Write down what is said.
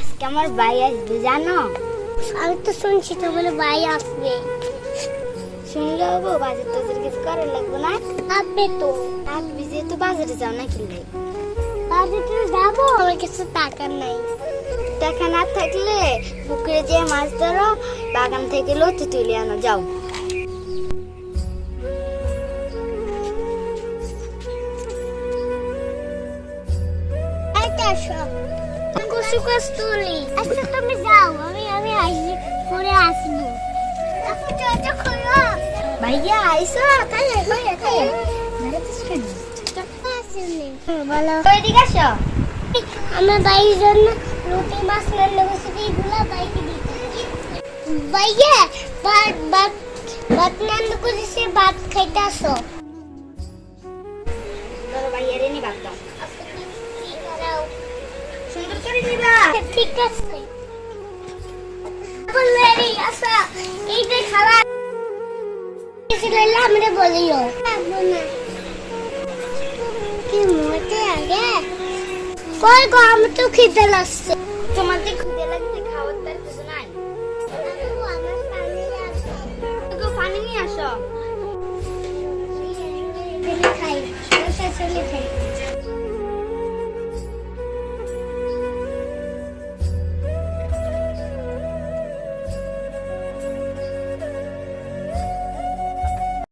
আজকে আমার ভাই আসবে জানো? আমি তো শুনছি তো বলে ভাই আসবে। শুনলে হব বাজার টাজার কিছু করার লাগবে না? আসবে তো। আসবি যেহেতু বাজারে যাও না কিনলে বাড়িতে যাব আমার কাছে টাকা নাই। টাকা না থাকলে পুকুরে যেয়ে মাছ ধরো বাগান থেকে লতি তুলে আনো যাও। আসো। কসু কস্তুলি আচ্ছা তুমি যাও আমি আমি আসবি। পরে আসব ভাইয়া আইসো তাই কই তাই আসেনি বলো। তো এদিকে আসো। আমার ভাইয়ের জন্য রুটি মাছ রান্না করছি এইগুলো বাইকে দিতে ভাইয়া ভাত ভাত ভাত রান্না করেছি ভাত খাইতে আসো। তোর ভাইয়ারে নি দাও। নিবা ঠিক আছে। বললেরি আসা এইটা খাওয়া ছিলাম আমরা বলিও। কি মতে আগে কই গো আমার তো খিদে লাগছে। তোমাদের খুদে লাগছে খাওয়ার তার কিছু নাই। আমার পানি আছে। তো পানি নিয়ে আসো।